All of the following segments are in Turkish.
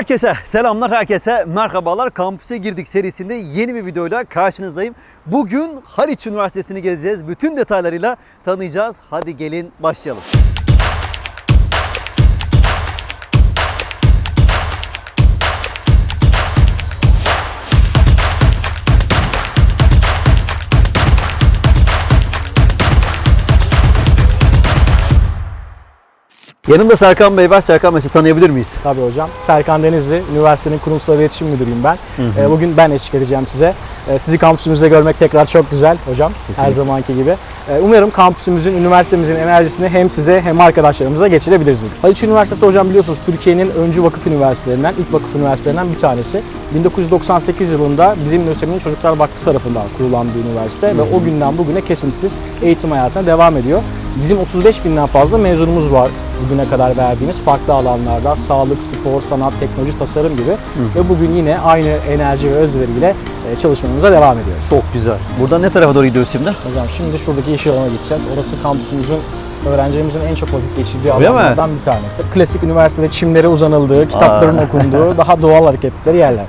Herkese selamlar, herkese merhabalar. Kampüse girdik serisinde yeni bir videoyla karşınızdayım. Bugün Haliç Üniversitesi'ni gezeceğiz. Bütün detaylarıyla tanıyacağız. Hadi gelin başlayalım. Yanımda Serkan Bey var. Serkan Bey sizi tanıyabilir miyiz? Tabii hocam. Serkan Denizli, üniversitenin kurumsal iletişim müdürüyüm ben. Ee, Bugün ben eşlik edeceğim size. Ee, Sizi kampüsümüzde görmek tekrar çok güzel hocam. Her Kesinlikle. zamanki gibi. Ee, Umarım kampüsümüzün, üniversitemizin enerjisini hem size hem arkadaşlarımıza geçirebiliriz bugün. Haliç Üniversitesi hocam biliyorsunuz Türkiye'nin öncü vakıf üniversitelerinden, ilk vakıf üniversitelerinden bir tanesi. 1998 yılında bizim ÖSYM'in Çocuklar Vakfı tarafından kurulan bir üniversite ve o günden bugüne kesintisiz eğitim hayatına devam ediyor. Bizim 35 binden fazla mezunumuz var bugüne kadar verdiğimiz farklı alanlarda sağlık, spor, sanat, teknoloji, tasarım gibi ve bugün yine aynı enerji ve özveriyle e, çalışmamıza devam ediyoruz. Çok güzel. Buradan ne tarafa doğru gidiyoruz şimdi? Hocam şimdi şuradaki yeşil alana gideceğiz. Orası kampüsümüzün öğrencilerimizin en çok vakit geçirdiği Öyle mi? alanlardan bir tanesi. Klasik üniversitede çimlere uzanıldığı, kitapların Aa. okunduğu, daha doğal hareketleri yerler.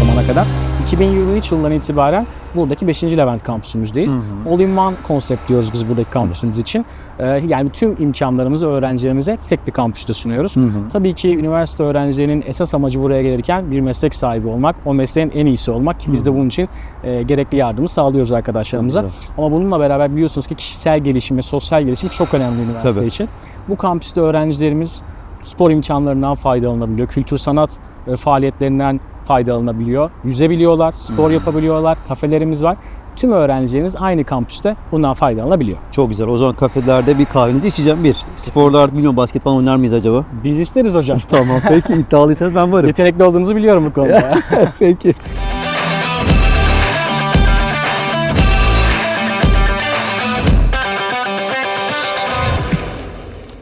zamana kadar. 2023 yılından itibaren buradaki 5. Levent kampüsümüzdeyiz. All-in-one konsept diyoruz biz buradaki kampüsümüz için. Ee, yani tüm imkanlarımızı öğrencilerimize tek bir kampüste sunuyoruz. Tabii ki üniversite öğrencilerinin esas amacı buraya gelirken bir meslek sahibi olmak, o mesleğin en iyisi olmak. Biz de bunun için e, gerekli yardımı sağlıyoruz arkadaşlarımıza. Ama bununla beraber biliyorsunuz ki kişisel gelişim ve sosyal gelişim çok önemli üniversite Tabii. için. Bu kampüste öğrencilerimiz spor imkanlarından faydalanabiliyor. Kültür sanat e, faaliyetlerinden faydalanabiliyor. Yüzebiliyorlar, spor yapabiliyorlar, kafelerimiz var. Tüm öğrencilerimiz aynı kampüste bundan faydalanabiliyor. Çok güzel. O zaman kafelerde bir kahvenizi içeceğim bir. Sporlar bilmiyorum basket falan oynar mıyız acaba? Biz isteriz hocam. tamam peki iddialıysanız ben varım. Yetenekli olduğunuzu biliyorum bu konuda. peki.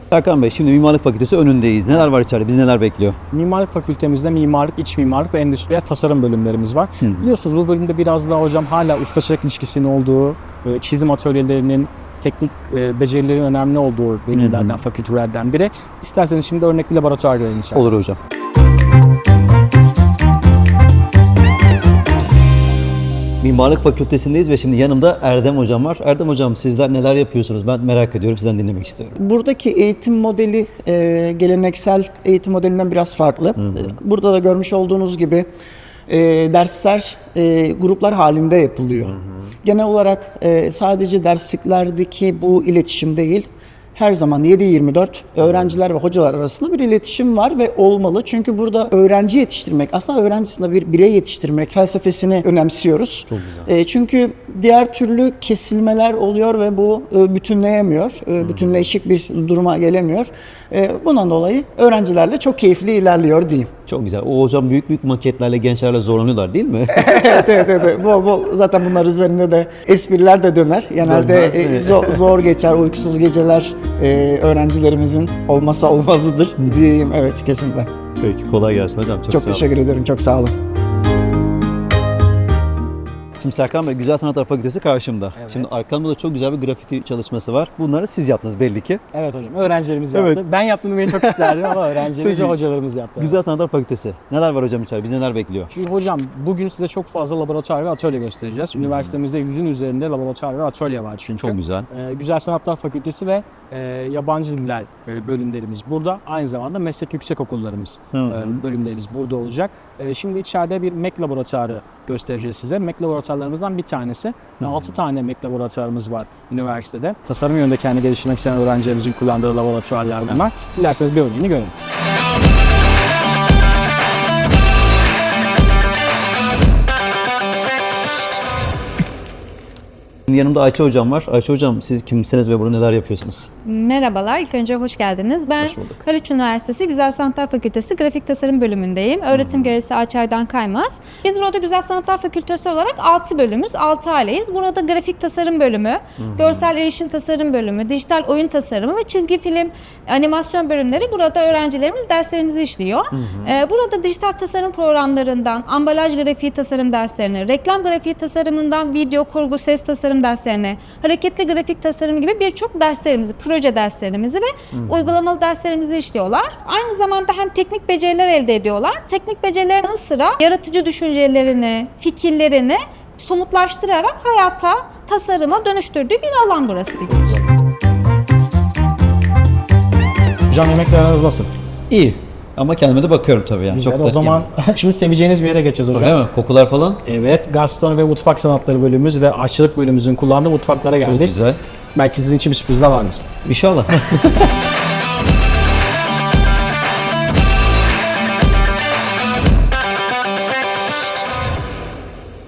Serkan Bey şimdi Mimarlık Fakültesi önündeyiz. Neler var içeride? Bizi neler bekliyor? mimarlık fakültemizde mimarlık, iç mimarlık ve endüstriyel tasarım bölümlerimiz var. Biliyorsunuz bu bölümde biraz daha hocam hala usta çırak ilişkisinin olduğu, e, çizim atölyelerinin teknik e, becerilerin önemli olduğu bölümlerden, fakültelerden biri. İsterseniz şimdi örnek bir laboratuvar görelim içeride. Olur hocam. Mimarlık Fakültesindeyiz ve şimdi yanımda Erdem Hocam var. Erdem Hocam sizler neler yapıyorsunuz? Ben merak ediyorum. Sizden dinlemek istiyorum. Buradaki eğitim modeli e, geleneksel eğitim modelinden biraz farklı. E, Burada da görmüş olduğunuz gibi e, dersler e, gruplar halinde yapılıyor. Genel olarak e, sadece dersliklerdeki bu iletişim değil, her zaman 7-24 öğrenciler ve hocalar arasında bir iletişim var ve olmalı. Çünkü burada öğrenci yetiştirmek, aslında öğrencisinde bir birey yetiştirmek felsefesini önemsiyoruz. E, çünkü diğer türlü kesilmeler oluyor ve bu e, bütünleyemiyor. E, bütünleşik bir duruma gelemiyor. E, bundan dolayı öğrencilerle çok keyifli ilerliyor diyeyim. Çok güzel. O hocam büyük büyük maketlerle gençlerle zorlanıyorlar değil mi? evet, evet, evet. Bol bol zaten bunlar üzerinde de espriler de döner. Genelde Dönmez e, zor, zor geçer, uykusuz geceler e, öğrencilerimizin olmasa olmazıdır diyeyim. Evet, kesinlikle. Peki kolay gelsin hocam. Çok, Çok sağ olun. teşekkür ederim, çok sağ olun. Şimdi Serkan Bey Güzel Sanatlar Fakültesi karşımda. Evet. Şimdi arkamda da çok güzel bir grafiti çalışması var. Bunları siz yaptınız belli ki. Evet hocam, öğrencilerimiz Evet. yaptı. Ben yaptım demeyi çok isterdim ama öğrencilerimiz ve hocalarımız yaptı. Güzel Sanatlar Fakültesi. Neler var hocam içeride? Bizi neler bekliyor? Şimdi hocam bugün size çok fazla laboratuvar ve atölye göstereceğiz. Üniversitemizde yüzün üzerinde laboratuvar ve atölye var çünkü. Çok güzel. Ee, Güzel Sanatlar Fakültesi ve e, Yabancı Diller e, bölümlerimiz burada. Aynı zamanda meslek yüksek okullarımız e, bölümlerimiz burada olacak. E, şimdi içeride bir MEK laboratuvarı göstereceğiz size. MEK laboratuvarlarımızdan bir tanesi. 6 tane MEK laboratuvarımız var üniversitede. Tasarım yönünde kendi geliştirmek isteyen öğrencilerimizin kullandığı laboratuvarlar bunlar. Dilerseniz bir örneğini görelim. Yanımda Ayça hocam var. Ayça hocam siz kimsiniz ve burada neler yapıyorsunuz? Merhabalar, ilk önce hoş geldiniz. Ben Hoş bulduk. Haliç Üniversitesi Güzel Sanatlar Fakültesi Grafik Tasarım bölümündeyim. Öğretim görevlisi Açay'dan Kaymaz. Biz burada Güzel Sanatlar Fakültesi olarak 6 bölümüz, 6 aileyiz. Burada grafik tasarım bölümü, görsel erişim tasarım bölümü, dijital oyun tasarımı ve çizgi film, animasyon bölümleri burada öğrencilerimiz derslerimizi işliyor. Ee, burada dijital tasarım programlarından, ambalaj grafiği tasarım derslerini, reklam grafiği tasarımından video, kurgu, ses tasarım derslerini, hareketli grafik tasarım gibi birçok derslerimizi, proje derslerimizi ve uygulamalı derslerimizi işliyorlar. Aynı zamanda hem teknik beceriler elde ediyorlar. Teknik becerilerin yanı sıra yaratıcı düşüncelerini, fikirlerini somutlaştırarak hayata, tasarıma dönüştürdüğü bir alan burası. Hocam yemekleriniz nasıl? İyi. Ama kendime de bakıyorum tabii yani. Güzel. Çok da o zaman şimdi seveceğiniz bir yere geçeceğiz hocam. Öyle mi? Kokular falan? Evet, gastronomi ve mutfak sanatları bölümümüz ve aşçılık bölümümüzün kullandığı mutfaklara geldik. Güzel. Belki sizin için bir sürpriz de vardır. İnşallah.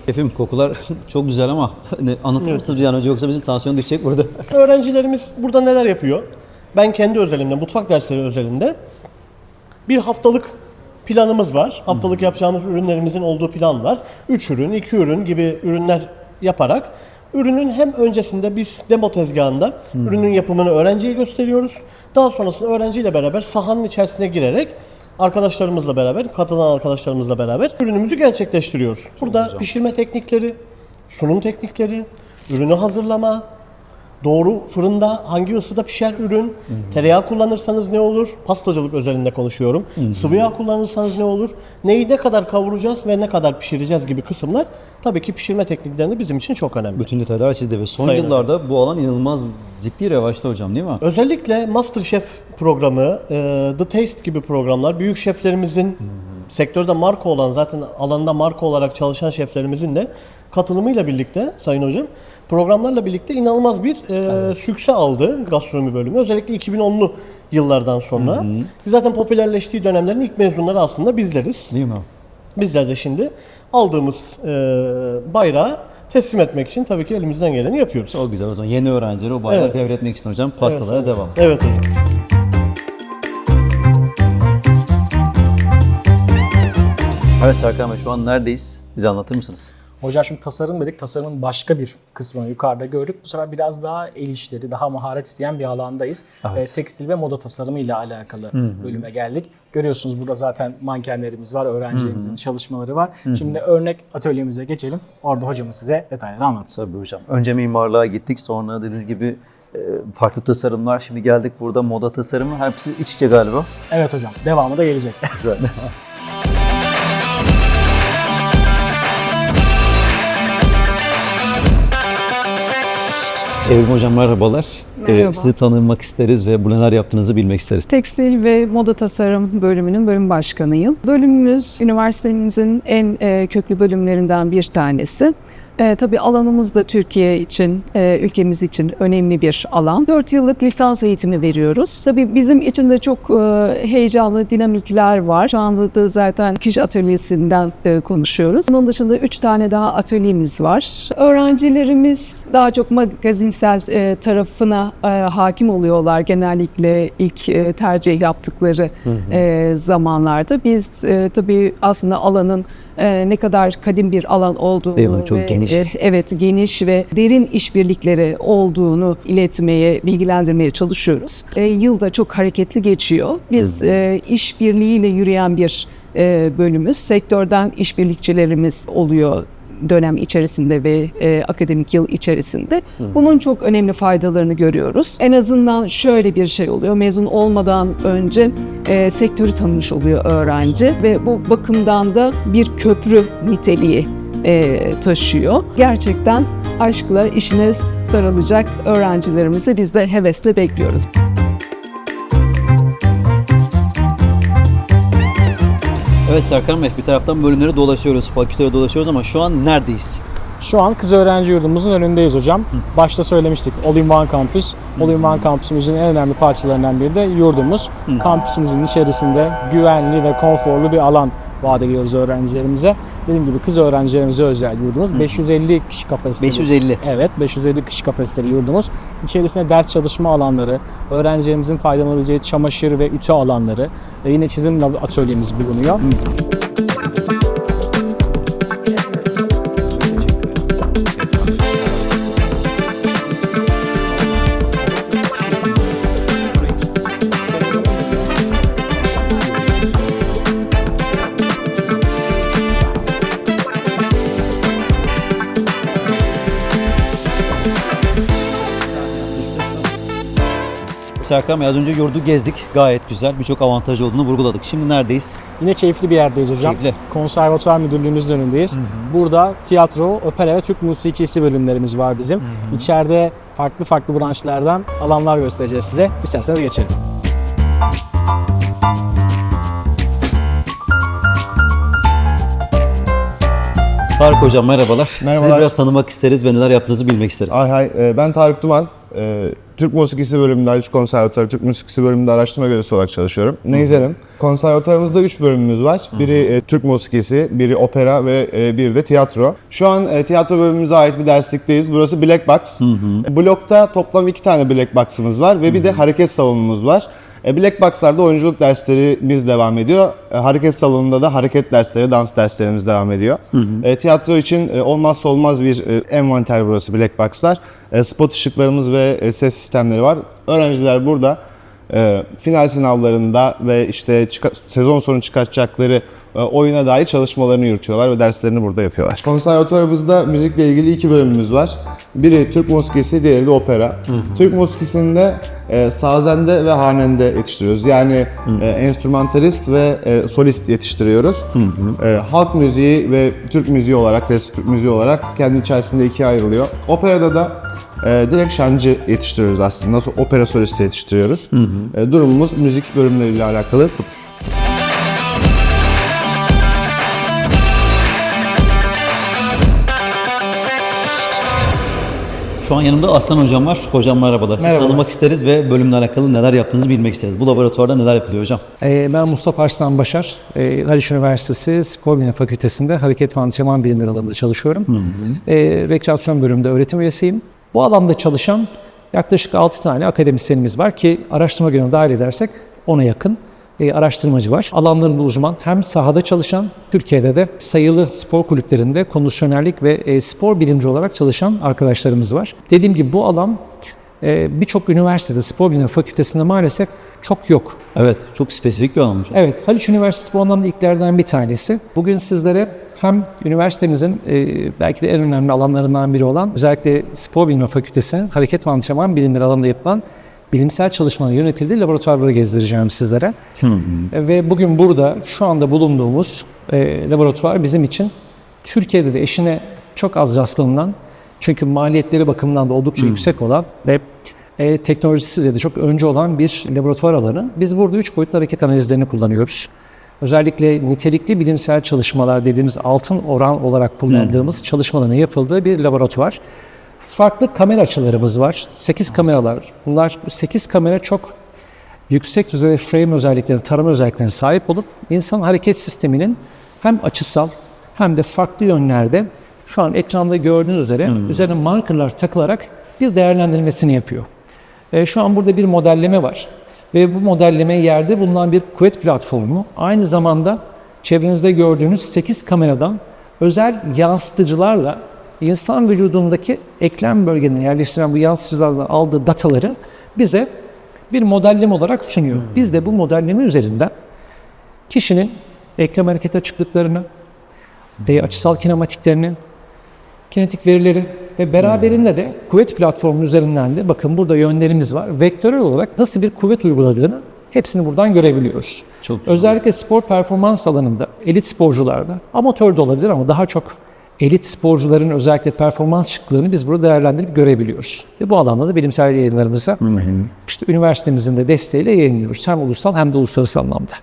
Şefim kokular çok güzel ama hani anlatır mısınız bir an önce yoksa bizim tansiyon düşecek burada. Öğrencilerimiz burada neler yapıyor? Ben kendi özelimde, mutfak dersleri özelinde bir haftalık planımız var. Haftalık yapacağımız ürünlerimizin olduğu plan var. 3 ürün, 2 ürün gibi ürünler yaparak ürünün hem öncesinde biz demo tezgahında ürünün yapımını öğrenciye gösteriyoruz. Daha sonrasında öğrenciyle beraber sahanın içerisine girerek arkadaşlarımızla beraber, katılan arkadaşlarımızla beraber ürünümüzü gerçekleştiriyoruz. Burada pişirme teknikleri, sunum teknikleri, ürünü hazırlama, Doğru fırında hangi ısıda pişer ürün? Tereyağı kullanırsanız ne olur? Pastacılık özelinde konuşuyorum. Sıvı yağ kullanırsanız ne olur? Neyi ne kadar kavuracağız ve ne kadar pişireceğiz gibi kısımlar tabii ki pişirme tekniklerinde bizim için çok önemli. Bütün detaylar sizde ve son Sayın yıllarda bu alan inanılmaz ciddi revaçta hocam değil mi? Özellikle MasterChef programı, e, The Taste gibi programlar büyük şeflerimizin sektörde marka olan zaten alanda marka olarak çalışan şeflerimizin de katılımıyla birlikte Sayın Hocam programlarla birlikte inanılmaz bir e, sükse aldı gastronomi bölümü. Özellikle 2010'lu yıllardan sonra. Zaten popülerleştiği dönemlerin ilk mezunları aslında bizleriz. Değil mi? Bizler de şimdi aldığımız e, bayrağı teslim etmek için tabii ki elimizden geleni yapıyoruz. Çok güzel o zaman. Yeni öğrencileri o bayrağı Evet. devretmek için hocam pastalara devam. Evet hocam. Evet Serkan Bey şu an neredeyiz? Bize anlatır mısınız? Hocam şimdi tasarım dedik. Tasarımın başka bir kısmını yukarıda gördük. Bu sefer biraz daha el işleri, daha maharet isteyen bir alandayız. Evet. Ee, tekstil ve moda tasarımı ile alakalı bölüme geldik. Görüyorsunuz burada zaten mankenlerimiz var, öğrencilerimizin çalışmaları var. Şimdi örnek atölyemize geçelim. Orada hocamız size detayları anlatsın. Tabii hocam. Önce mimarlığa gittik sonra dediğiniz gibi e, farklı tasarımlar. Şimdi geldik burada moda tasarımı. Hepsi iç içe galiba. Evet hocam, devamı da gelecek. Güzel. Evrim Hocam merhabalar. Ee, Merhaba. sizi tanımak isteriz ve bu neler yaptığınızı bilmek isteriz. Tekstil ve Moda Tasarım bölümünün bölüm başkanıyım. Bölümümüz üniversitemizin en e, köklü bölümlerinden bir tanesi. E, tabii alanımız da Türkiye için, e, ülkemiz için önemli bir alan. 4 yıllık lisans eğitimi veriyoruz. Tabii bizim için de çok e, heyecanlı dinamikler var. Şu anda da zaten Kiş Atölyesi'nden e, konuşuyoruz. Bunun dışında 3 tane daha atölyemiz var. Öğrencilerimiz daha çok magazinsel e, tarafına e, hakim oluyorlar. Genellikle ilk e, tercih yaptıkları e, zamanlarda. Biz e, tabii aslında alanın e, ne kadar kadim bir alan olduğunu Değil mi? Çok ve, geniş. e, evet geniş ve derin işbirlikleri olduğunu iletmeye, bilgilendirmeye çalışıyoruz. E, yıl da çok hareketli geçiyor. Biz e, işbirliğiyle yürüyen bir e, bölümüz. Sektörden işbirlikçilerimiz oluyor dönem içerisinde ve e, akademik yıl içerisinde. Bunun çok önemli faydalarını görüyoruz. En azından şöyle bir şey oluyor. Mezun olmadan önce e, sektörü tanımış oluyor öğrenci ve bu bakımdan da bir köprü niteliği e, taşıyor. Gerçekten aşkla işine sarılacak öğrencilerimizi biz de hevesle bekliyoruz. Evet Serkan Bey bir taraftan bölümleri dolaşıyoruz, fakültelere dolaşıyoruz ama şu an neredeyiz? Şu an kız öğrenci yurdumuzun önündeyiz hocam. Başta söylemiştik All-in-One Campus. All-in-One Campus'umuzun en önemli parçalarından biri de yurdumuz. Kampüsümüzün içerisinde güvenli ve konforlu bir alan vaat ediyoruz öğrencilerimize. Dediğim gibi kız öğrencilerimize özel yurdumuz. 550 kişi kapasiteli. 550. Evet, 550 kişi kapasiteli yurdumuz. İçerisinde ders çalışma alanları, öğrencilerimizin faydalanabileceği çamaşır ve ütü alanları ve yine çizim atölyemiz bulunuyor. Serkan Bey az önce yurdu gezdik. Gayet güzel. Birçok avantaj olduğunu vurguladık. Şimdi neredeyiz? Yine keyifli bir yerdeyiz hocam. Keyifli. Konservatuvar Müdürlüğümüzün önündeyiz. Burada tiyatro, opera ve Türk musikisi bölümlerimiz var bizim. İçeride farklı farklı branşlardan alanlar göstereceğiz size. İsterseniz geçelim. Tarık Hocam merhabalar. Sizi Merhabalar. biraz tanımak isteriz ve neler yaptığınızı bilmek isteriz. Hay hay, e, ben Tarık Duman. E, Türk Musikisi bölümünde, Haliç Konservatuarı Türk Musikisi bölümünde araştırma görevlisi olarak çalışıyorum. Neyzerim. Konservatuarımızda 3 bölümümüz var. Biri e, Türk Musikisi, biri opera ve e, biri de tiyatro. Şu an e, tiyatro bölümümüze ait bir derslikteyiz. Burası Black Box. Blokta toplam 2 tane Black Box'ımız var ve bir de hareket salonumuz var. E, Black Box'larda oyunculuk derslerimiz devam ediyor. E, Hareket salonunda da hareket dersleri, dans derslerimiz devam ediyor. E, tiyatro için olmazsa olmaz bir envanter burası Black Box'lar. Spot ışıklarımız ve ses sistemleri var. Öğrenciler burada final sınavlarında ve işte sezon sonu çıkartacakları oyuna dair çalışmalarını yürütüyorlar ve derslerini burada yapıyorlar. Konservatuvarımızda müzikle ilgili iki bölümümüz var. Biri Türk musikisi, diğeri de opera. Türk musikisinde e, sazende ve hanende yetiştiriyoruz. Yani e, enstrümantalist ve e, solist yetiştiriyoruz. E, halk müziği ve Türk müziği olarak, klasik Türk müziği olarak kendi içerisinde ikiye ayrılıyor. Operada da e, direkt şancı yetiştiriyoruz aslında. Opera solisti yetiştiriyoruz. E, durumumuz müzik bölümleriyle alakalı budur. Şu an yanımda Aslan Hocam var. Hocam merhabalar. Sizi Merhabalar. tanımak isteriz ve bölümle alakalı neler yaptığınızı bilmek isteriz. Bu laboratuvarda neler yapılıyor hocam? Ee, Ben Mustafa Arslan Başar. Ee, Haliç Üniversitesi Spor Fakültesi'nde hareket ve antrenman bilimleri alanında çalışıyorum. Ee, rekreasyon bölümünde öğretim üyesiyim. Bu alanda çalışan yaklaşık 6 tane akademisyenimiz var ki araştırma günü dahil edersek ona yakın e, araştırmacı var. Alanlarında uzman hem sahada çalışan, Türkiye'de de sayılı spor kulüplerinde kondisyonerlik ve e, spor bilimci olarak çalışan arkadaşlarımız var. Dediğim gibi bu alan e, birçok üniversitede, spor bilimleri fakültesinde maalesef çok yok. Evet, çok spesifik bir alan. Evet, Haliç Üniversitesi bu anlamda ilklerden bir tanesi. Bugün sizlere hem üniversitemizin e, belki de en önemli alanlarından biri olan özellikle Spor Bilimleri Fakültesi'nin hareket ve antrenman bilimleri alanında yapılan bilimsel çalışmanın yönetildiği laboratuvarları gezdireceğim sizlere. E, Ve bugün burada şu anda bulunduğumuz e, laboratuvar bizim için Türkiye'de de eşine çok az rastlanılan çünkü maliyetleri bakımından da oldukça yüksek olan ve e, teknolojisi de çok önce olan bir laboratuvar alanı. Biz burada üç boyutlu hareket analizlerini kullanıyoruz. Özellikle nitelikli bilimsel çalışmalar dediğimiz altın oran olarak kullandığımız çalışmaların yapıldığı bir laboratuvar. Farklı kamera açılarımız var. 8 kameralar. Bunlar 8 kamera çok yüksek düzeyde frame özelliklerine, tarama özelliklerine sahip olup insan hareket sisteminin hem açısal hem de farklı yönlerde şu an ekranda gördüğünüz üzere üzerine markerlar takılarak bir değerlendirmesini yapıyor. E, şu an burada bir modelleme var. Ve bu modelleme yerde bulunan bir kuvvet platformu aynı zamanda çevrenizde gördüğünüz 8 kameradan özel yansıtıcılarla insan vücudundaki eklem bölgelerine yerleştiren bu yansıtıcılardan aldığı dataları bize bir modelleme olarak sunuyor. Biz de bu modelleme üzerinden kişinin eklem hareket açıklıklarını, e, açısal kinematiklerini, kinetik verileri ve beraberinde de kuvvet platformu üzerinden de bakın burada yönlerimiz var. Vektörel olarak nasıl bir kuvvet uyguladığını hepsini buradan görebiliyoruz. Çok güzel. Özellikle spor performans alanında, elit sporcularda, amatör de olabilir ama daha çok elit sporcuların özellikle performans çıktılarını biz burada değerlendirip görebiliyoruz. Ve bu alanda da bilimsel yayınlarımızı işte üniversitemizin de desteğiyle yayınlıyoruz. Hem ulusal hem de uluslararası anlamda.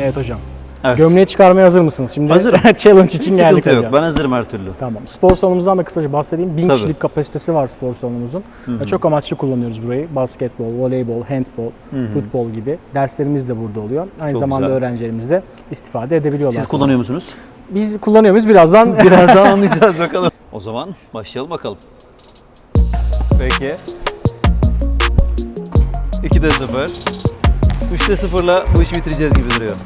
Evet hocam. Evet. Gömleği çıkarmaya hazır mısınız? Şimdi Hazırım. challenge Hiç için geldik sıkıntı yok. hocam. Ben hazırım her türlü. Tamam. Spor salonumuzdan da kısaca bahsedeyim. Bin Tabii. kişilik kapasitesi var spor salonumuzun. Ve Çok amaçlı kullanıyoruz burayı. Basketbol, voleybol, handbol, futbol gibi. Derslerimiz de burada oluyor. Aynı Çok zamanda güzel. öğrencilerimiz de istifade edebiliyorlar. Siz sonra. kullanıyor musunuz? Biz kullanıyor muyuz? Birazdan Birazdan anlayacağız bakalım. O zaman başlayalım bakalım. Peki. 2'de 0. 3'te 0'la bu işi bitireceğiz gibi duruyor.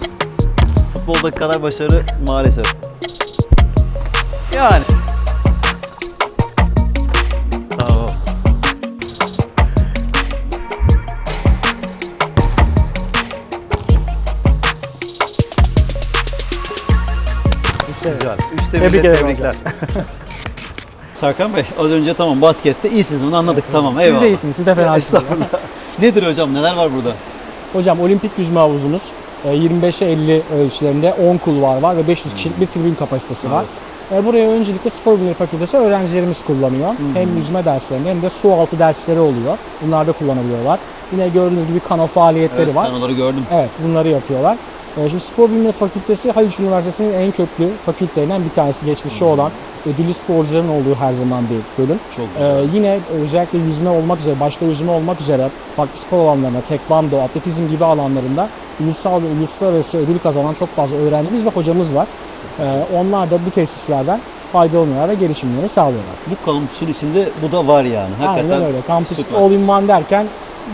Futboldaki kadar başarı maalesef. Yani. Tamam. Güzel. 3'te Tebrik 1'de ederim tebrikler. Serkan Bey az önce tamam baskette iyisiniz onu anladık tamam eyvallah. Siz de iyisiniz, siz de fena değilsiniz. Estağfurullah. Nedir hocam neler var burada? Hocam olimpik yüzme havuzumuz. E, 25'e 50 ölçülerinde 10 kulvar var ve 500 kişilik bir tribün kapasitesi var. E, Buraya öncelikle spor bilimleri fakültesi öğrencilerimiz kullanıyor. Hem yüzme derslerinde hem de su altı dersleri oluyor. Bunlar da kullanabiliyorlar. Yine gördüğünüz gibi kano faaliyetleri var. Ben onları gördüm. Evet bunları yapıyorlar. Ee, Şimdi Spor Bilimleri Fakültesi Haliç Üniversitesi'nin en köklü fakültelerinden bir tanesi. Geçmişi olan ödüllü sporcuların olduğu her zaman bir bölüm. Çok Ee, yine özellikle yüzme olmak üzere, başta yüzme olmak üzere farklı spor alanlarında, tekvando, atletizm gibi alanlarında ulusal ve uluslararası ödül kazanan çok fazla öğrencimiz ve hocamız var. Ee, onlar da bu tesislerden faydalanıyorlar ve gelişimlerini sağlıyorlar. Bu kampüsün içinde bu da var yani. Hakikaten Aynen öyle. Kampüs süper. all in one derken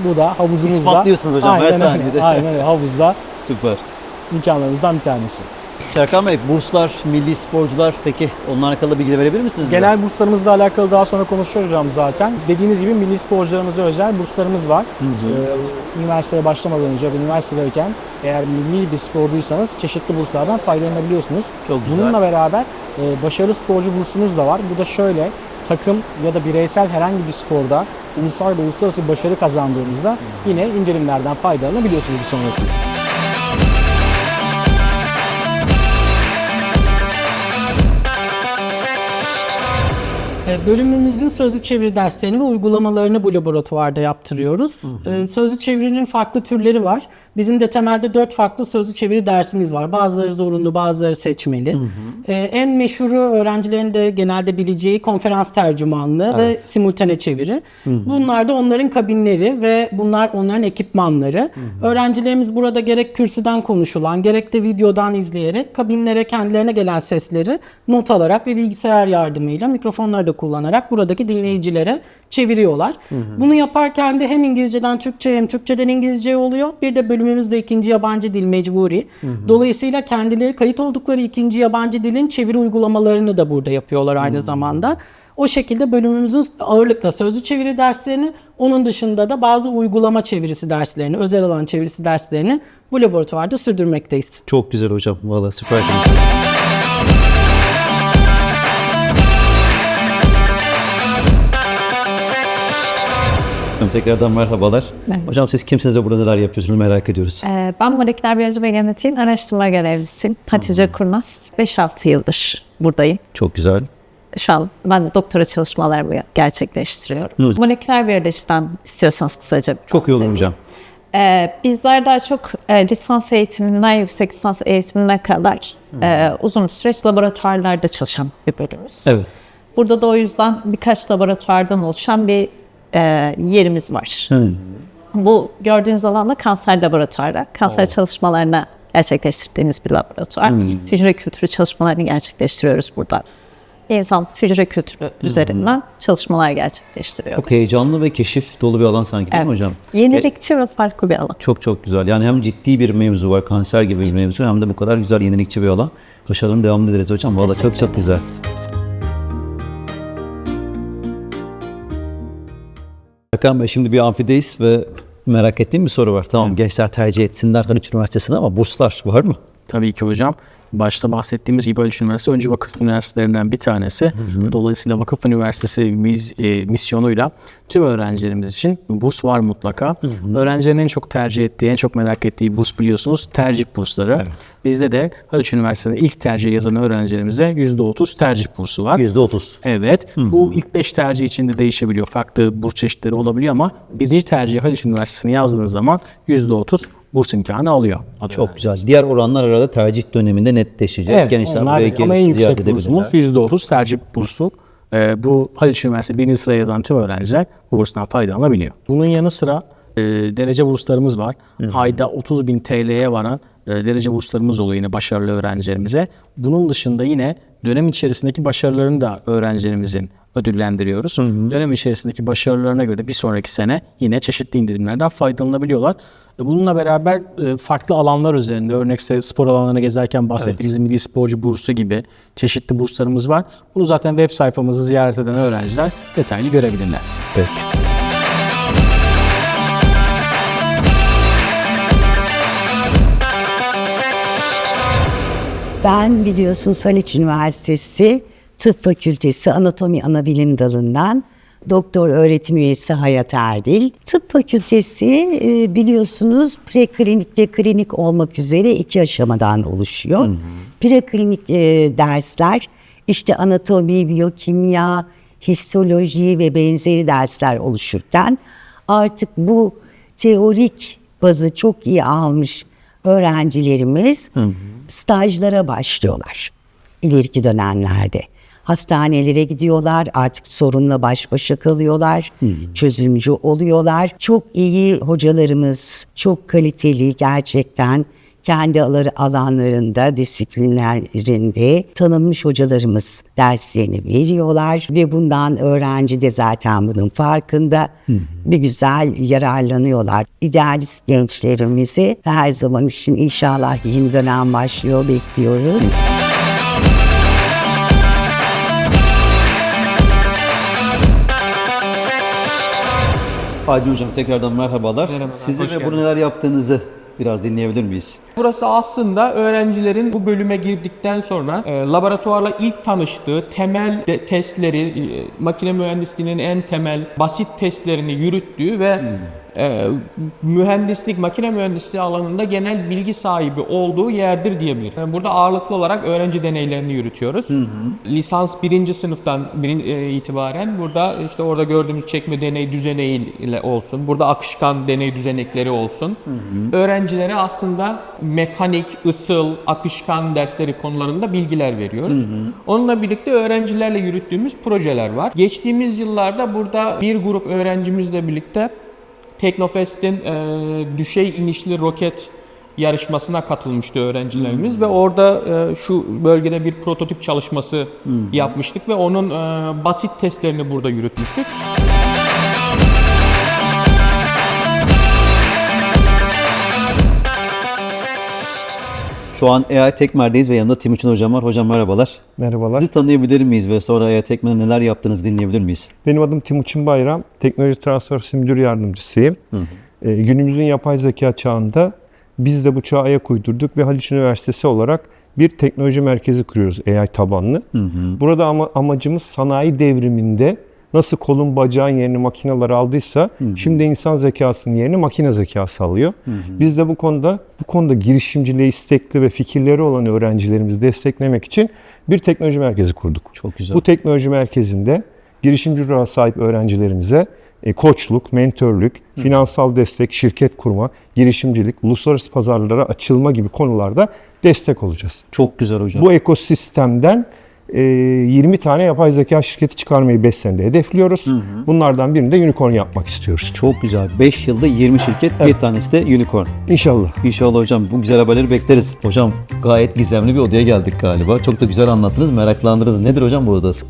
bu da havuzumuzda. İspatlıyorsunuz hocam, her Aynen öyle. saniyede. Aynen öyle. Havuzda süper. İmkanlarımızdan bir tanesi. Serkan Bey burslar, milli sporcular peki onlarla alakalı bilgi verebilir misiniz bize? Genel burslarımızla alakalı daha sonra konuşacağız hocam zaten. Dediğiniz gibi milli sporcularımıza özel burslarımız var. Ee, üniversiteye başlamadan önce ve üniversitedeyken eğer milli bir sporcuysanız çeşitli burslardan faydalanabiliyorsunuz. Çok güzel. Bununla beraber e, başarılı sporcu bursumuz da var. Bu da şöyle takım ya da bireysel herhangi bir sporda ulusal ve uluslararası başarı kazandığınızda yine indirimlerden faydalanabiliyorsunuz bir sonraki. Bölümümüzün sözlü çeviri derslerini ve uygulamalarını bu laboratuvarda yaptırıyoruz. E, Sözlü çevirinin farklı türleri var. Bizim de temelde dört farklı sözlü çeviri dersimiz var. Bazıları zorunlu, bazıları seçmeli. E, En meşhuru öğrencilerin de genelde bileceği konferans tercümanlığı ve simultane çeviri. Bunlar da onların kabinleri ve bunlar onların ekipmanları. Öğrencilerimiz burada gerek kürsüden konuşulan, gerek de videodan izleyerek kabinlere kendilerine gelen sesleri not alarak ve bilgisayar yardımıyla mikrofonları da kullanarak buradaki dinleyicilere çeviriyorlar. Bunu yaparken de hem İngilizceden Türkçe hem Türkçeden İngilizce oluyor. Bir de bölümümüzde ikinci yabancı dil mecburi. Dolayısıyla kendileri kayıt oldukları ikinci yabancı dilin çeviri uygulamalarını da burada yapıyorlar aynı zamanda. O şekilde bölümümüzün ağırlıkla sözlü çeviri derslerini, onun dışında da bazı uygulama çevirisi derslerini, özel alan çevirisi derslerini bu laboratuvarda sürdürmekteyiz. Çok güzel hocam. Valla süpersiniz. Hocam Tekrardan merhabalar. Hocam siz kimsiniz ve burada neler yapıyorsunuz merak ediyoruz. Ee, Ben moleküler biyoloji ve genetiğin araştırma görevlisiyim. Hatice Kurnaz. 5-6 yıldır buradayım. Çok güzel. Şu an ben de doktora çalışmalarımı gerçekleştiriyorum. Evet. Moleküler biyolojiden istiyorsanız kısaca Çok iyi olur hocam. Ee, bizler daha çok e, lisans eğitiminden yüksek lisans eğitimine kadar e, uzun süreç laboratuvarlarda çalışan bir bölümümüz. Evet. Burada da o yüzden birkaç laboratuvardan oluşan bir e, yerimiz var. Bu gördüğünüz alanda kanser laboratuvarı. Kanser çalışmalarına gerçekleştirdiğimiz bir laboratuvar. Hücre kültürü çalışmalarını gerçekleştiriyoruz burada. İnsan hücre kültürü üzerinden çalışmalar gerçekleştiriyoruz. Çok heyecanlı ve keşif dolu bir alan sanki değil mi Evet. hocam? Yenilikçi ve farklı bir alan. Çok çok güzel. Yani hem ciddi bir mevzu var, kanser gibi bir mevzu hem de bu kadar güzel yenilikçi bir alan. Başarılı devam ederiz hocam. Valla çok çok güzel. Hakan Bey şimdi bir amfideyiz ve merak ettiğim bir soru var. Tamam gençler tercih etsinler Haliç Üniversitesi'nde ama burslar var mı? Tabii ki hocam. Başta bahsettiğimiz gibi Haliç Üniversitesi öncü vakıf üniversitelerinden bir tanesi. Dolayısıyla vakıf üniversitesi mis- e, misyonuyla tüm öğrencilerimiz için burs var mutlaka. Öğrencilerin en çok tercih ettiği, en çok merak ettiği burs biliyorsunuz tercih bursları. Bizde de Haliç Üniversitesi'nde ilk tercih yazan öğrencilerimize %30 tercih bursu var. %30. Evet. Bu ilk 5 tercih içinde değişebiliyor. Farklı burs çeşitleri olabiliyor ama birinci tercih Haliç Üniversitesi'ni yazdığınız zaman %30 burs imkanı alıyor. Çok güzel. Diğer oranlar arada tercih döneminde netleşecek. Evet, Gençler onlar buraya ama en yüksek bursumuz edebilirler. %30 tercih bursu. Ee, bu Haliç Üniversitesi birinci sıraya yazan tüm öğrenciler bu burstan faydalanabiliyor. Bunun yanı sıra e, derece burslarımız var. Ayda 30 bin TL'ye varan e, derece burslarımız oluyor yine başarılı öğrencilerimize. Bunun dışında yine dönem içerisindeki başarılarını da öğrencilerimizin ödüllendiriyoruz. Dönem içerisindeki başarılarına göre bir sonraki sene yine çeşitli indirimlerden faydalanabiliyorlar. E, Bununla beraber e, farklı alanlar üzerinde örnekse spor alanlarına gezerken bahsettiğimiz milli sporcu bursu gibi çeşitli burslarımız var. Bunu zaten web sayfamızı ziyaret eden öğrenciler detaylı görebilirler. Peki. Ben biliyorsunuz Haliç Üniversitesi Tıp Fakültesi Anatomi Anabilim Dalı'ndan doktor öğretim üyesi Hayat Erdil. Tıp Fakültesi e, biliyorsunuz preklinik ve klinik olmak üzere iki aşamadan oluşuyor. Preklinik e, dersler işte anatomi, biyokimya, histoloji ve benzeri dersler oluşurken artık bu teorik bazı çok iyi almış öğrencilerimiz stajlara başlıyorlar ileriki dönemlerde. Hastanelere gidiyorlar, artık sorunla baş başa kalıyorlar, çözümcü oluyorlar. Çok iyi hocalarımız, çok kaliteli gerçekten kendi alanlarında, disiplinlerinde tanınmış hocalarımız derslerini veriyorlar ve bundan öğrenci de zaten bunun farkında. Bir güzel yararlanıyorlar. İdealist gençlerimizi her zaman için inşallah yeni dönem başlıyor bekliyoruz. Aydın Hocam tekrardan merhabalar. Sizi ve burada neler yaptığınızı biraz dinleyebilir miyiz? Burası aslında öğrencilerin bu bölüme girdikten sonra e, laboratuvarla ilk tanıştığı temel de- testleri, e, makine mühendisliğinin en temel basit testlerini yürüttüğü ve e, mühendislik, makine mühendisliği alanında genel bilgi sahibi olduğu yerdir diyebiliriz. Yani Burada ağırlıklı olarak öğrenci deneylerini yürütüyoruz. Lisans birinci sınıftan birin, e, itibaren burada işte orada gördüğümüz çekme deney düzeneği ile olsun, burada akışkan deney düzenekleri olsun. Öğrencilere aslında mekanik, ısıl, akışkan dersleri konularında bilgiler veriyoruz. Onunla birlikte öğrencilerle yürüttüğümüz projeler var. Geçtiğimiz yıllarda burada bir grup öğrencimizle birlikte Teknofest'in e, düşey inişli roket yarışmasına katılmıştı öğrencilerimiz ve orada e, şu bölgede bir prototip çalışması yapmıştık ve onun e, basit testlerini burada yürütmüştük. Şu an AI Tekmer'deyiz ve yanımda Timuçin Hocam var. Hocam merhabalar. Merhabalar. Sizi tanıyabilir miyiz ve sonra AI Tekmer'de neler yaptığınızı dinleyebilir miyiz? Benim adım Timuçin Bayram. Teknoloji Transfer Ofisi Müdür Yardımcısıyım. Ee, günümüzün yapay zeka çağında biz de bu çağa ayak uydurduk ve Haliç Üniversitesi olarak bir teknoloji merkezi kuruyoruz AI tabanlı. Burada ama amacımız sanayi devriminde nasıl kolun bacağın yerini makineler aldıysa şimdi insan zekasının yerini makine zekası alıyor. Biz de bu konuda bu konuda girişimciliğe istekli ve fikirleri olan öğrencilerimizi desteklemek için bir teknoloji merkezi kurduk. Çok güzel. Bu teknoloji merkezinde girişimci ruha sahip öğrencilerimize e, koçluk, mentörlük, finansal destek, şirket kurma, girişimcilik, uluslararası pazarlara açılma gibi konularda destek olacağız. Çok güzel hocam. Bu ekosistemden 20 tane yapay zeka şirketi çıkarmayı 5 senede hedefliyoruz. Bunlardan birini de unicorn yapmak istiyoruz. Çok güzel. 5 yılda 20 şirket, bir tanesi de unicorn. İnşallah. İnşallah hocam bu güzel haberleri bekleriz. Hocam gayet gizemli bir odaya geldik galiba. Çok da güzel anlattınız, meraklandınız. Nedir hocam bu odası?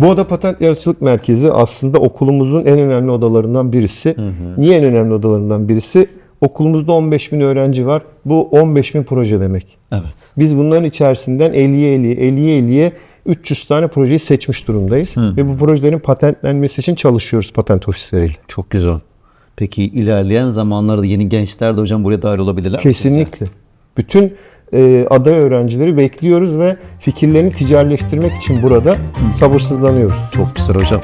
Bu oda patent yaratıcılık merkezi aslında okulumuzun en önemli odalarından birisi. Niye en önemli odalarından birisi? Okulumuzda 15 bin öğrenci var. Bu 15 bin proje demek. Evet. Biz bunların içerisinden 50'ye 50'ye 50'ye 50'ye 300 tane projeyi seçmiş durumdayız. Ve bu projelerin patentlenmesi için çalışıyoruz patent ofisleriyle. Çok güzel. Peki ilerleyen zamanlarda yeni gençler de hocam buraya dahil olabilirler mi Kesinlikle. Bütün e, aday öğrencileri bekliyoruz ve fikirlerini ticarileştirmek için burada sabırsızlanıyoruz. Çok güzel hocam.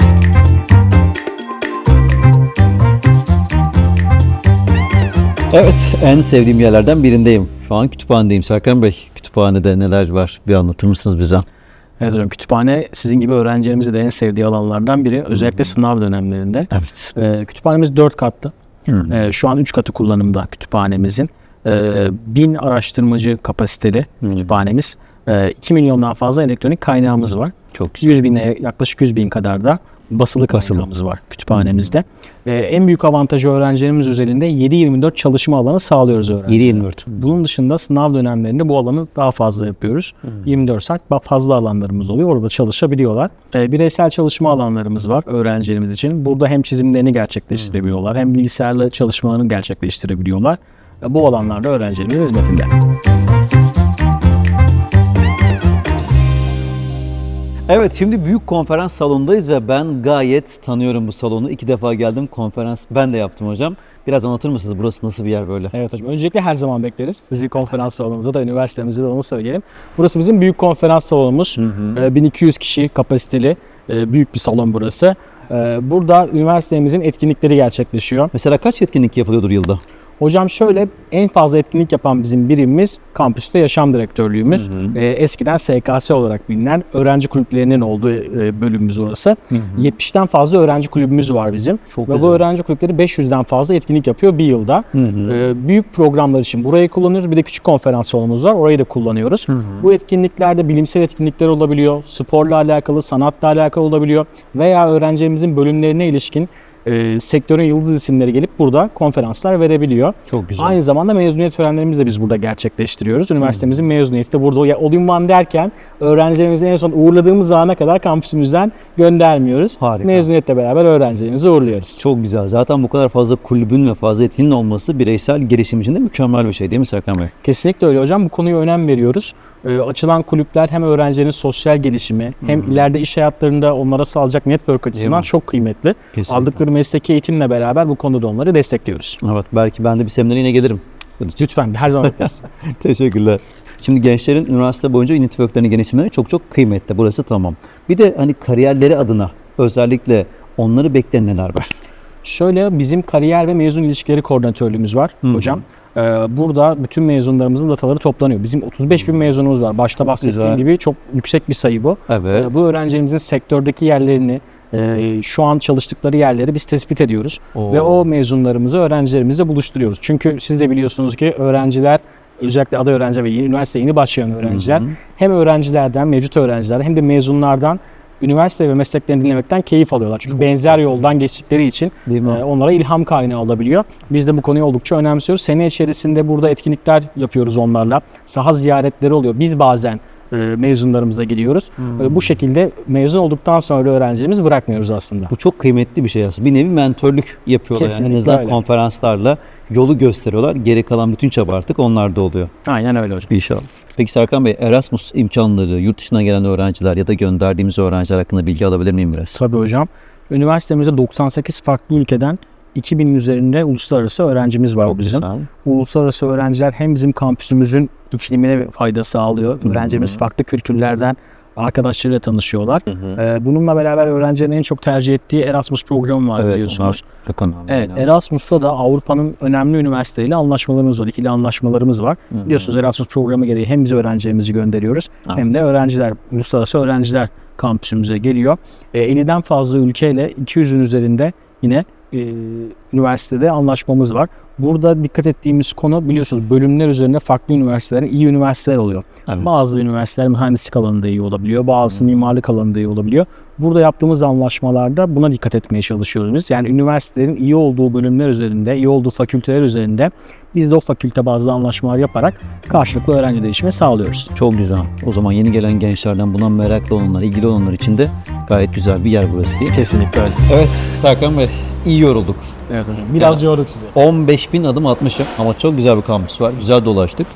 Evet, en sevdiğim yerlerden birindeyim. Şu an kütüphanedeyim. Serkan Bey, kütüphanede neler var? Bir anlatır mısınız bize? Evet hocam kütüphane sizin gibi öğrencilerimizin de en sevdiği alanlardan biri. Özellikle sınav dönemlerinde. Evet. Ee, kütüphanemiz 4 katlı. Ee, şu an 3 katı kullanımda kütüphanemizin. Ee, 1000 araştırmacı kapasiteli kütüphanemiz. Ee, 2 milyondan fazla elektronik kaynağımız var. Çok güzel. 100 bine yaklaşık 100 bin kadar da basılı kaynağımız var kütüphanemizde. Ee, en büyük avantajı öğrencilerimiz özelinde 7-24 çalışma alanı sağlıyoruz öğrencilere. 7-24. Bunun dışında sınav dönemlerinde bu alanı daha fazla yapıyoruz. 24 saat fazla alanlarımız oluyor. Orada çalışabiliyorlar. Ee, bireysel çalışma alanlarımız var öğrencilerimiz için. Burada hem çizimlerini gerçekleştirebiliyorlar hem bilgisayarla çalışmalarını gerçekleştirebiliyorlar. Ee, Bu alanlarda öğrencilerimizin hizmetinde. Evet şimdi büyük konferans salonundayız ve ben gayet tanıyorum bu salonu. İki defa geldim konferans ben de yaptım hocam. Biraz anlatır mısınız burası nasıl bir yer böyle? Evet hocam. Öncelikle her zaman bekleriz. Sizi konferans salonumuza da üniversitemizde de onu söyleyelim. Burası bizim büyük konferans salonumuz. Ee, 1200 kişi kapasiteli e, büyük bir salon burası. Ee, Burada üniversitemizin etkinlikleri gerçekleşiyor. Mesela kaç etkinlik yapılıyordur yılda? Hocam şöyle en fazla etkinlik yapan bizim birimimiz kampüste yaşam direktörlüğümüz. Ee, eskiden SKS olarak bilinen öğrenci kulüplerinin olduğu e, bölümümüz orası. 70'ten fazla öğrenci kulübümüz var bizim. Çok Ve güzel. bu öğrenci kulüpleri 500'den fazla etkinlik yapıyor bir yılda. Ee, büyük programlar için burayı kullanıyoruz. Bir de küçük konferans salonumuz var. Orayı da kullanıyoruz. Bu etkinliklerde bilimsel etkinlikler olabiliyor. Sporla alakalı, sanatla alakalı olabiliyor. Veya öğrencilerimizin bölümlerine ilişkin e, sektörün yıldız isimleri gelip burada konferanslar verebiliyor. Çok güzel. Aynı zamanda mezuniyet törenlerimizi de biz burada gerçekleştiriyoruz. Üniversitemizin mezuniyeti de burada. Ya all derken öğrencilerimizi en son uğurladığımız ana kadar kampüsümüzden göndermiyoruz. Harika. Mezuniyetle beraber öğrencilerimizi uğurluyoruz. Çok güzel. Zaten bu kadar fazla kulübün ve fazla etkinin olması bireysel gelişim için de mükemmel bir şey değil mi Serkan Bey? Kesinlikle öyle hocam. Bu konuya önem veriyoruz. Ee, açılan kulüpler hem öğrencilerin sosyal gelişimi hem ileride iş hayatlarında onlara sağlayacak network açısından çok kıymetli. Kesinlikle. Aldıkları mesleki eğitimle beraber bu konuda onları destekliyoruz. Evet belki ben de bir seminere yine gelirim. Lütfen her zaman bekleriz. Teşekkürler. Şimdi gençlerin üniversite boyunca networklerini geliştirmeleri çok çok kıymetli. Burası tamam. Bir de hani kariyerleri adına özellikle onları bekleyen neler var? Şöyle bizim kariyer ve mezun ilişkileri koordinatörlüğümüz var hocam. Ee, burada bütün mezunlarımızın dataları toplanıyor. Bizim 35 bin mezunumuz var. Başta bahsettiğim Güzel. gibi çok yüksek bir sayı bu. Evet. Ee, bu öğrencilerimizin sektördeki yerlerini, e, şu an çalıştıkları yerleri biz tespit ediyoruz. Oo. Ve o mezunlarımızı öğrencilerimizle buluşturuyoruz. Çünkü siz de biliyorsunuz ki öğrenciler özellikle aday öğrenci ve yeni üniversite yeni başlayan öğrenciler hem öğrencilerden, mevcut öğrencilerden hem de mezunlardan üniversite ve mesleklerini dinlemekten keyif alıyorlar. Çünkü benzer yoldan geçtikleri için e, onlara ilham kaynağı olabiliyor. Biz de bu konuyu oldukça önemsiyoruz. Sene içerisinde burada etkinlikler yapıyoruz onlarla. Saha ziyaretleri oluyor. Biz bazen mezunlarımıza gidiyoruz. E, Bu şekilde mezun olduktan sonra öğrencilerimizi bırakmıyoruz aslında. Bu çok kıymetli bir şey aslında. Bir nevi mentörlük yapıyorlar. Yani Kesinlikle en azından öyle. konferanslarla yolu gösteriyorlar. Geri kalan bütün çaba artık onlarda oluyor. Aynen öyle hocam. İnşallah. Peki Serkan Bey Erasmus imkanları, yurt dışına gelen öğrenciler ya da gönderdiğimiz öğrenciler hakkında bilgi alabilir miyim biraz? Tabii hocam. Üniversitemizde 98 farklı ülkeden 2000'in üzerinde uluslararası öğrencimiz var bizim. Uluslararası öğrenciler hem bizim kampüsümüzün iklimine fayda sağlıyor. Öğrencimiz farklı kültürlerden arkadaşlarıyla tanışıyorlar. Ee, bununla beraber öğrencilerin en çok tercih ettiği Erasmus programı var biliyorsunuz. çok önemli. Evet, Erasmus'ta da Avrupa'nın önemli üniversiteleriyle anlaşmalarımız var, ikili anlaşmalarımız var. Biliyorsunuz Erasmus programı gereği hem biz öğrencilerimizi gönderiyoruz hem de öğrenciler, uluslararası öğrenciler kampüsümüze geliyor. E, 50'den fazla ülkeyle 200'ün üzerinde yine e, üniversitede anlaşmamız var. Burada dikkat ettiğimiz konu biliyorsunuz bölümler üzerinde farklı üniversitelerin iyi üniversiteler oluyor. Evet. Bazı üniversiteler mühendislik alanında iyi olabiliyor, bazısı mimarlık alanında iyi olabiliyor. Burada yaptığımız anlaşmalarda buna dikkat etmeye çalışıyoruz biz. Yani üniversitelerin iyi olduğu bölümler üzerinde, iyi olduğu fakülteler üzerinde biz de o fakülte bazlı anlaşmalar yaparak karşılıklı öğrenci değişimi sağlıyoruz. Çok güzel. O zaman yeni gelen gençlerden buna meraklı olanlar, ilgili olanlar için de gayet güzel bir yer burası değil mi? Kesinlikle öyle. Evet Serkan Bey iyi yorulduk. Evet hocam. Biraz yorduk sizi. 15 bin adım atmışım ama çok güzel bir kampüs var. Güzel dolaştık.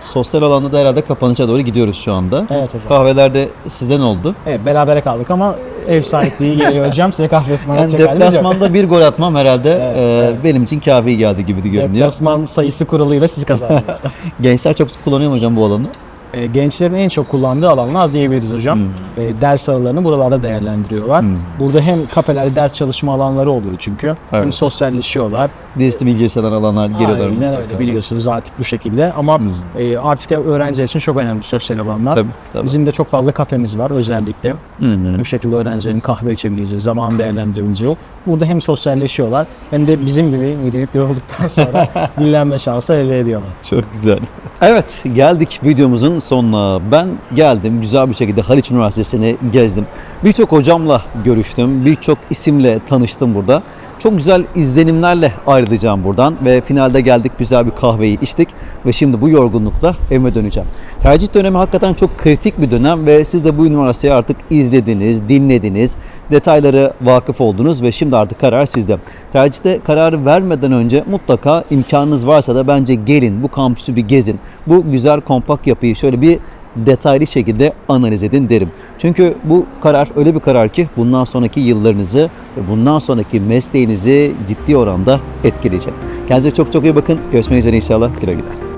Sosyal alanda da herhalde kapanışa doğru gidiyoruz şu anda. Evet hocam. Kahveler de sizden oldu. Evet berabere kaldık ama ev sahipliği geliyor hocam. Size kahve Yani ısmarlayacak yok. deplasmanda bir gol atmam herhalde Evet, e, evet. benim için kafi geldi gibi de görünüyor. Deplasman sayısı kuralıyla siz kazandınız. Gençler çok sık kullanıyor hocam bu alanı? E, gençlerin en çok kullandığı alanlar diyebiliriz hocam. E, ders aralarını buralarda değerlendiriyor. Burada hem kafelerde ders çalışma alanları oluyor çünkü. Hem Evet. sosyalleşiyorlar. Dizisi bilgisayar alanlar geliyorlar. Aynen öyle biliyorsunuz artık bu şekilde. Ama e, artık öğrenciler için çok önemli sosyal alanlar. Tabii, tabii. Bizim de çok fazla kafemiz var özellikle. Hı hı. Bu şekilde öğrencilerin kahve içebileceği, zaman değerlendirebileceği. Burada hem sosyalleşiyorlar hem de bizim gibi yürüyüp yorulduktan sonra dinlenme şansı elde ediyorlar. Çok güzel. Evet geldik videomuzun sonuna. Ben geldim güzel bir şekilde Haliç Üniversitesi'ni gezdim. Birçok hocamla görüştüm. Birçok isimle tanıştım burada. Çok güzel izlenimlerle ayrılacağım buradan ve finalde geldik güzel bir kahveyi içtik ve şimdi bu yorgunlukla evime döneceğim. Tercih dönemi hakikaten çok kritik bir dönem ve siz de bu üniversiteyi artık izlediniz, dinlediniz, detaylara vakıf oldunuz ve şimdi artık karar sizde. Tercihte kararı vermeden önce mutlaka imkanınız varsa da bence gelin bu kampüsü bir gezin. Bu güzel kompakt yapıyı şöyle bir detaylı şekilde analiz edin derim. Çünkü bu karar öyle bir karar ki bundan sonraki yıllarınızı ve bundan sonraki mesleğinizi ciddi oranda etkileyecek. Kendinize çok çok iyi bakın. Görüşmek üzere inşallah. Güle güle.